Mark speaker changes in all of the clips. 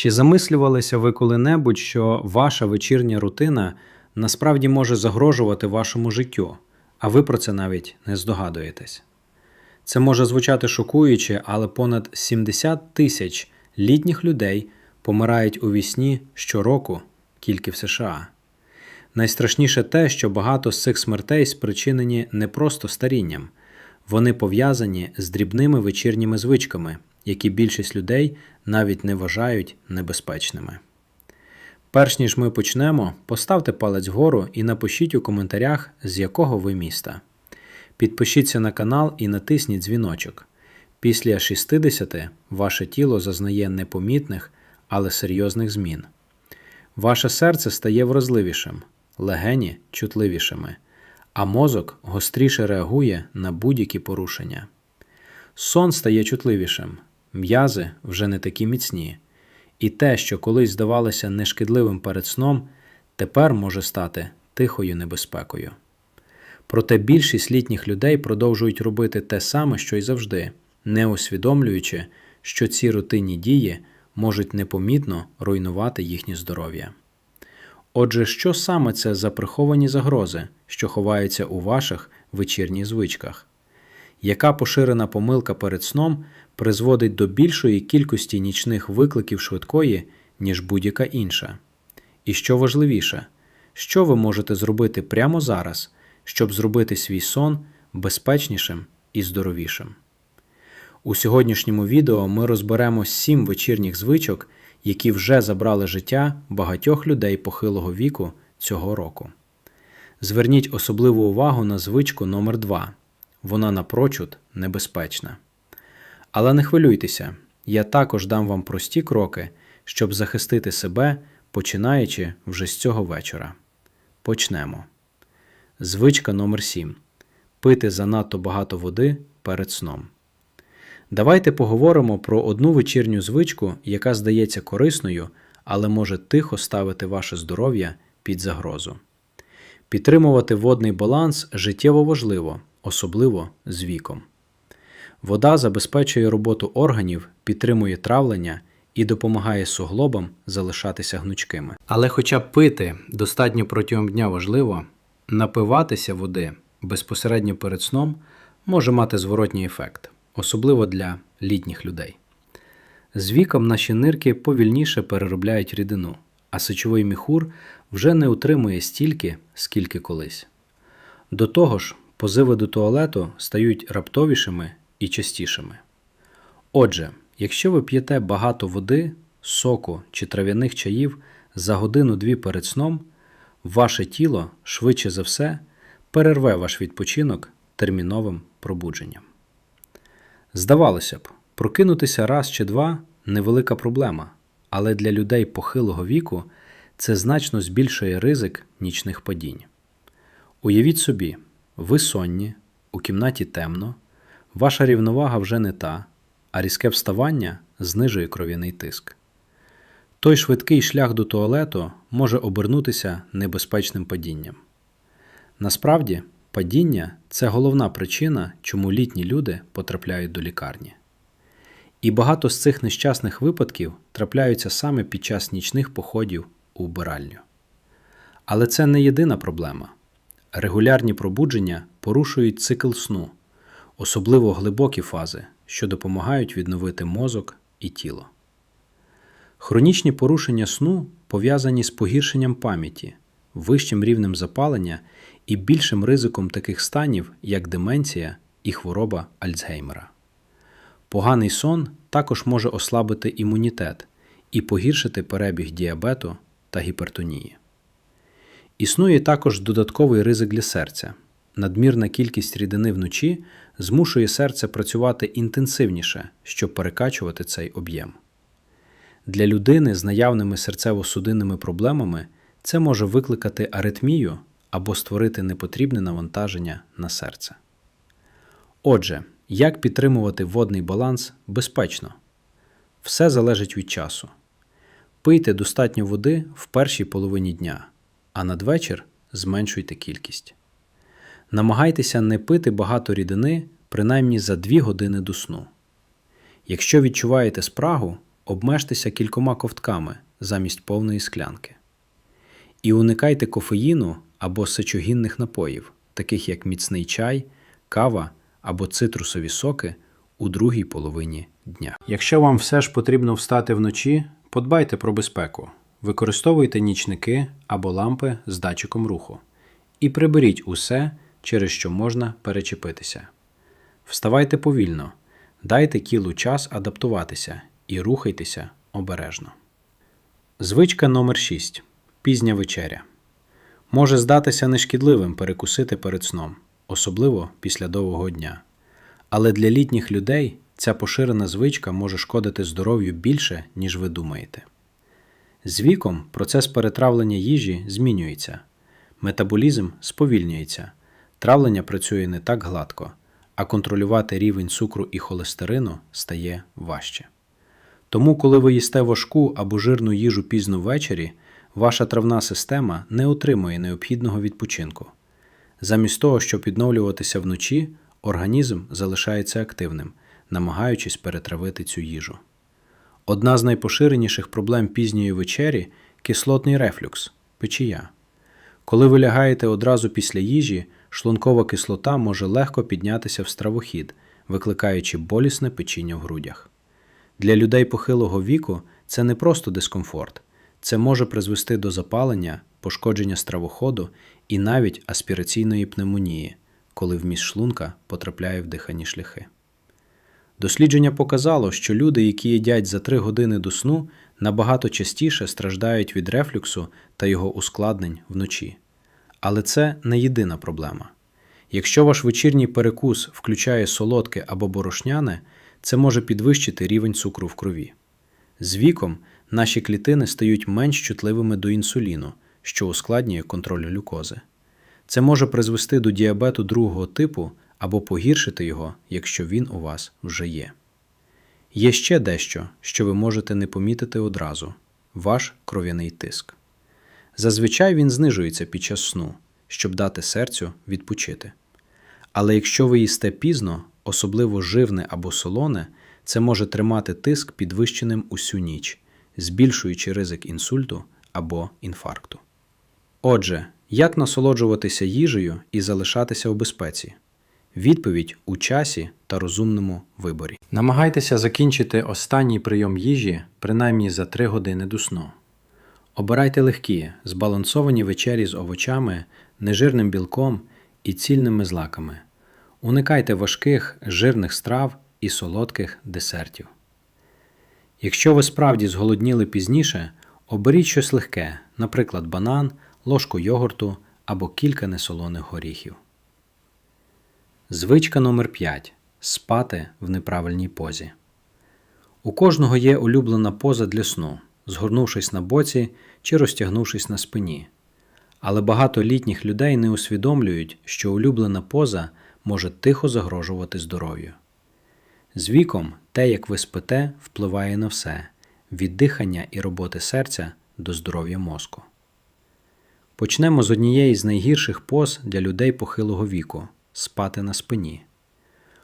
Speaker 1: Чи замислювалися ви коли-небудь, що ваша вечірня рутина насправді може загрожувати вашому життю, а ви про це навіть не здогадуєтесь? Це може звучати шокуюче, але понад 70 тисяч літніх людей помирають у вісні щороку тільки в США. Найстрашніше те, що багато з цих смертей спричинені не просто старінням, вони пов'язані з дрібними вечірніми звичками, які більшість людей навіть не вважають небезпечними. Перш ніж ми почнемо, поставте палець вгору і напишіть у коментарях, з якого ви міста. Підпишіться на канал і натисніть дзвіночок. Після 60 ваше тіло зазнає непомітних, але серйозних змін. Ваше серце стає вразливішим, легені чутливішими, а мозок гостріше реагує на будь-які порушення. Сон стає чутливішим, м'язи вже не такі міцні, і те, що колись здавалося нешкідливим перед сном, тепер може стати тихою небезпекою. Проте більшість літніх людей продовжують робити те саме, що й завжди, не усвідомлюючи, що ці рутинні дії можуть непомітно руйнувати їхнє здоров'я. Отже, що саме це за приховані загрози, що ховаються у ваших вечірніх звичках? Яка поширена помилка перед сном призводить до більшої кількості нічних викликів швидкої, ніж будь-яка інша? І що важливіше, що ви можете зробити прямо зараз, щоб зробити свій сон безпечнішим і здоровішим? У сьогоднішньому відео ми розберемо сім вечірніх звичок, які вже забрали життя багатьох людей похилого віку цього року. Зверніть особливу увагу на звичку номер 2 вона напрочуд небезпечна. Але не хвилюйтеся, я також дам вам прості кроки, щоб захистити себе, починаючи вже з цього вечора. Почнемо. Звичка номер 7 пити занадто багато води перед сном. Давайте поговоримо про одну вечірню звичку, яка здається корисною, але може тихо ставити ваше здоров'я під загрозу. Підтримувати водний баланс життєво важливо, особливо з віком. Вода забезпечує роботу органів, підтримує травлення і допомагає суглобам залишатися гнучкими. Але хоча пити достатньо протягом дня важливо, напиватися води безпосередньо перед сном може мати зворотній ефект, особливо для літніх людей. З віком наші нирки повільніше переробляють рідину, а сечовий міхур вже не утримує стільки, скільки колись. До того ж, позиви до туалету стають раптовішими і частішими. Отже, якщо ви п'єте багато води, соку чи трав'яних чаїв за годину-дві перед сном, ваше тіло швидше за все перерве ваш відпочинок терміновим пробудженням. Здавалося б, прокинутися раз чи два невелика проблема, але для людей похилого віку це значно збільшує ризик нічних падінь. Уявіть собі, ви сонні, у кімнаті темно, ваша рівновага вже не та, а різке вставання знижує кров'яний тиск. Той швидкий шлях до туалету може обернутися небезпечним падінням. Насправді, падіння це головна причина, чому літні люди потрапляють до лікарні. І багато з цих нещасних випадків трапляються саме під час нічних походів у вбиральню. Але це не єдина проблема. Регулярні пробудження порушують цикл сну, особливо глибокі фази, що допомагають відновити мозок і тіло. Хронічні порушення сну пов'язані з погіршенням пам'яті, вищим рівнем запалення і більшим ризиком таких станів, як деменція і хвороба Альцгеймера. Поганий сон також може ослабити імунітет і погіршити перебіг діабету та гіпертонії. Існує також додатковий ризик для серця. Надмірна кількість рідини вночі змушує серце працювати інтенсивніше, щоб перекачувати цей об'єм. Для людини з наявними серцево-судинними проблемами це може викликати аритмію або створити непотрібне навантаження на серце. Отже, як підтримувати водний баланс безпечно? Все залежить від часу. Пийте достатньо води в першій половині дня, а надвечір зменшуйте кількість. Намагайтеся не пити багато рідини принаймні за 2 години до сну. Якщо відчуваєте спрагу, обмежтеся кількома ковтками замість повної склянки. І уникайте кофеїну або сечогінних напоїв, таких як міцний чай, кава або цитрусові соки у другій половині дня. Якщо вам все ж потрібно встати вночі, подбайте про безпеку. Використовуйте нічники або лампи з датчиком руху. І приберіть усе, через що можна перечепитися. Вставайте повільно, дайте тілу час адаптуватися і рухайтеся обережно. Звичка номер 6. Пізня вечеря. Може здатися нешкідливим перекусити перед сном, особливо після довгого дня. Але для літніх людей ця поширена звичка може шкодити здоров'ю більше, ніж ви думаєте. З віком процес перетравлення їжі змінюється, метаболізм сповільнюється, травлення працює не так гладко, а контролювати рівень цукру і холестерину стає важче. Тому, коли ви їсте важку або жирну їжу пізно ввечері, ваша травна система не отримує необхідного відпочинку. Замість того, щоб відновлюватися вночі, організм залишається активним, намагаючись перетравити цю їжу. Одна з найпоширеніших проблем пізньої вечері кислотний рефлюкс печія. Коли ви лягаєте одразу після їжі, шлункова кислота може легко піднятися в стравохід, викликаючи болісне печіння в грудях. Для людей похилого віку це не просто дискомфорт, це може призвести до запалення, пошкодження стравоходу і навіть аспіраційної пневмонії, коли вміст шлунка потрапляє в дихальні шляхи. Дослідження показало, що люди, які їдять за 3 години до сну, набагато частіше страждають від рефлюксу та його ускладнень вночі. Але це не єдина проблема. Якщо ваш вечірній перекус включає солодке або борошняне, це може підвищити рівень цукру в крові. З віком наші клітини стають менш чутливими до інсуліну, що ускладнює контроль глюкози. Це може призвести до діабету другого типу або погіршити його, якщо він у вас вже є. Є ще дещо, що ви можете не помітити одразу ваш кров'яний тиск. Зазвичай він знижується під час сну, щоб дати серцю відпочити. Але якщо ви їсте пізно, особливо живне або солоне, це може тримати тиск підвищеним усю ніч, збільшуючи ризик інсульту або інфаркту. Отже, як насолоджуватися їжею і залишатися у безпеці? Відповідь у часі та розумному виборі. Намагайтеся закінчити останній прийом їжі принаймні за 3 години до сну. Обирайте легкі, збалансовані вечері з овочами, нежирним білком і цільними злаками. Уникайте важких, жирних страв і солодких десертів. Якщо ви справді зголодніли пізніше, оберіть щось легке, наприклад, банан, ложку йогурту або кілька несолоних горіхів. Звичка номер 5 спати в неправильній позі. У кожного є улюблена поза для сну, згорнувшись на боці чи розтягнувшись на спині. Але багато літніх людей не усвідомлюють, що улюблена поза може тихо загрожувати здоров'ю. З віком те, як ви спите, впливає на все від дихання і роботи серця до здоров'я мозку. Почнемо з однієї з найгірших поз для людей похилого віку спати на спині.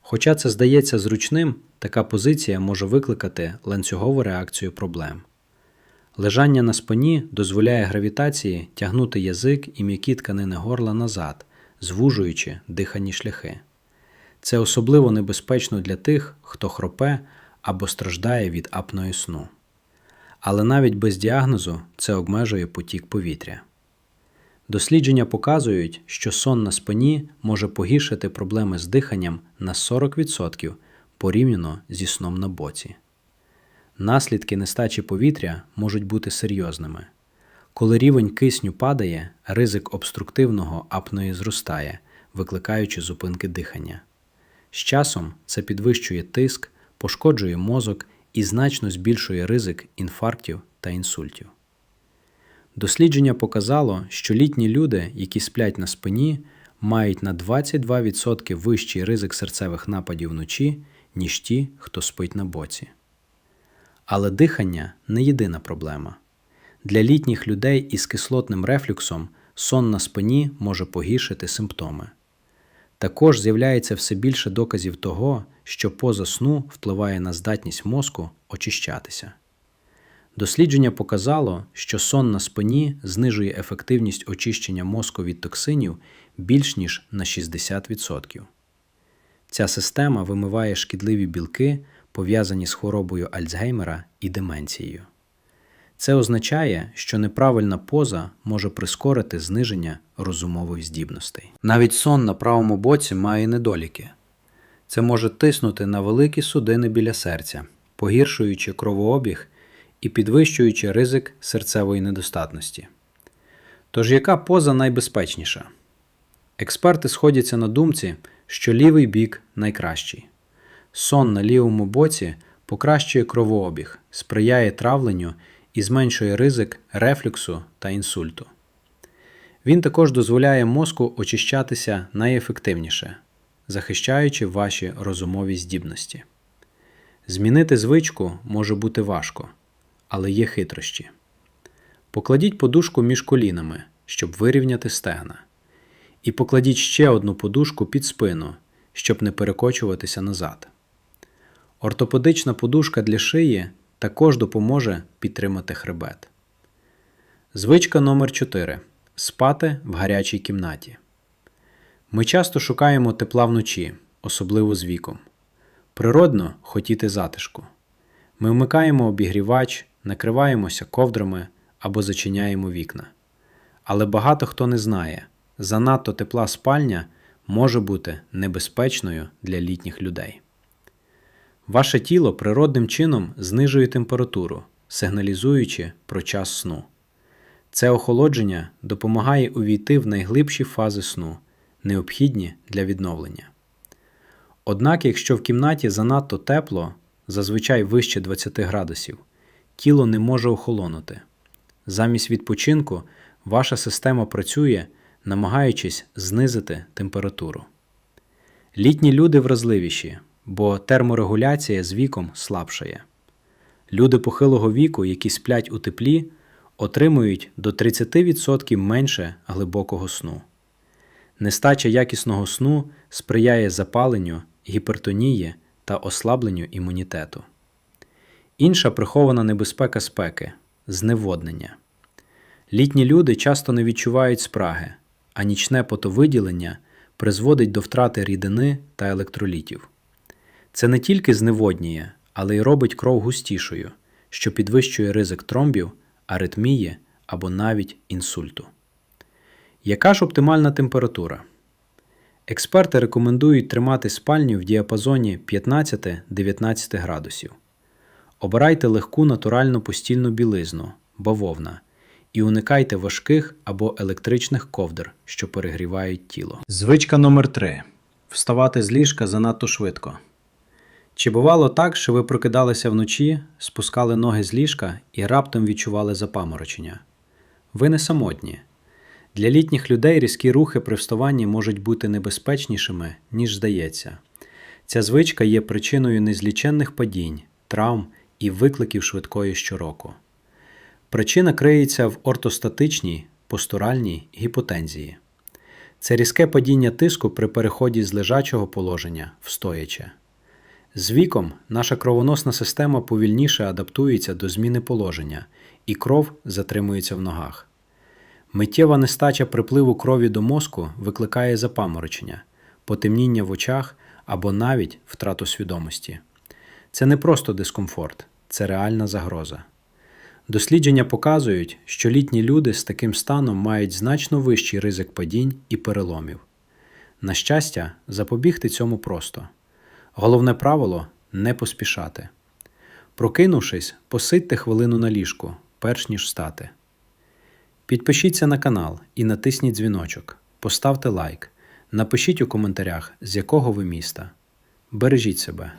Speaker 1: Хоча це здається зручним, така позиція може викликати ланцюгову реакцію проблем. Лежання на спині дозволяє гравітації тягнути язик і м'які тканини горла назад, звужуючи дихальні шляхи. Це особливо небезпечно для тих, хто хропе або страждає від апної сну. Але навіть без діагнозу це обмежує потік повітря. Дослідження показують, що сон на спині може погіршити проблеми з диханням на 40% порівняно зі сном на боці. Наслідки нестачі повітря можуть бути серйозними. Коли рівень кисню падає, ризик обструктивного апної зростає, викликаючи зупинки дихання. З часом це підвищує тиск, пошкоджує мозок і значно збільшує ризик інфарктів та інсультів. Дослідження показало, що літні люди, які сплять на спині, мають на 22% вищий ризик серцевих нападів вночі, ніж ті, хто спить на боці. Але дихання не єдина проблема. Для літніх людей із кислотним рефлюксом сон на спині може погіршити симптоми. Також з'являється все більше доказів того, що поза сну впливає на здатність мозку очищатися. Дослідження показало, що сон на спині знижує ефективність очищення мозку від токсинів більш ніж на 60%. Ця система вимиває шкідливі білки, пов'язані з хворобою Альцгеймера і деменцією. Це означає, що неправильна поза може прискорити зниження розумових здібностей. Навіть сон на правому боці має недоліки. Це може тиснути на великі судини біля серця, погіршуючи кровообіг і підвищуючи ризик серцевої недостатності. Тож яка поза найбезпечніша? Експерти сходяться на думці, що лівий бік найкращий. Сон на лівому боці покращує кровообіг, сприяє травленню і зменшує ризик рефлюксу та інсульту. Він також дозволяє мозку очищатися найефективніше, захищаючи ваші розумові здібності. Змінити звичку може бути важко, але є хитрощі. Покладіть подушку між колінами, щоб вирівняти стегна. І покладіть ще одну подушку під спину, щоб не перекочуватися назад. Ортопедична подушка для шиї також допоможе підтримати хребет. Звичка номер 4 спати в гарячій кімнаті. Ми часто шукаємо тепла вночі, особливо з віком. Природно хотіти затишку. Ми вмикаємо обігрівач, накриваємося ковдрами або зачиняємо вікна. Але багато хто не знає, занадто тепла спальня може бути небезпечною для літніх людей. Ваше тіло природним чином знижує температуру, сигналізуючи про час сну. Це охолодження допомагає увійти в найглибші фази сну, необхідні для відновлення. Однак, якщо в кімнаті занадто тепло, зазвичай вище 20 градусів, тіло не може охолонути. Замість відпочинку ваша система працює, намагаючись знизити температуру. Літні люди вразливіші, бо терморегуляція з віком слабшає. Люди похилого віку, які сплять у теплі, отримують до 30% менше глибокого сну. Нестача якісного сну сприяє запаленню, гіпертонії та ослабленню імунітету. Інша прихована небезпека спеки зневоднення. Літні люди часто не відчувають спраги, а нічне потовиділення призводить до втрати рідини та електролітів. Це не тільки зневоднює, але й робить кров густішою, що підвищує ризик тромбів, аритмії або навіть інсульту. Яка ж оптимальна температура? Експерти рекомендують тримати спальню в діапазоні 15-19 градусів. Обирайте легку натуральну постільну білизну, бавовна, і уникайте важких або електричних ковдр, що перегрівають тіло. Звичка номер 3 Вставати з ліжка занадто швидко. Чи бувало так, що ви прокидалися вночі, спускали ноги з ліжка і раптом відчували запаморочення? Ви не самотні. Для літніх людей різкі рухи при вставанні можуть бути небезпечнішими, ніж здається. Ця звичка є причиною незліченних падінь, травм і викликів швидкої щороку. Причина криється в ортостатичній, постуральній гіпотензії. Це різке падіння тиску при переході з лежачого положення в стояче. З віком наша кровоносна система повільніше адаптується до зміни положення, і кров затримується в ногах. Миттєва нестача припливу крові до мозку викликає запаморочення, потемніння в очах або навіть втрату свідомості. Це не просто дискомфорт, це реальна загроза. Дослідження показують, що літні люди з таким станом мають значно вищий ризик падінь і переломів. На щастя, запобігти цьому просто. Головне правило не поспішати. Прокинувшись, посидьте хвилину на ліжку, перш ніж встати. Підпишіться на канал і натисніть дзвіночок, поставте лайк, напишіть у коментарях, з якого ви міста. Бережіть себе.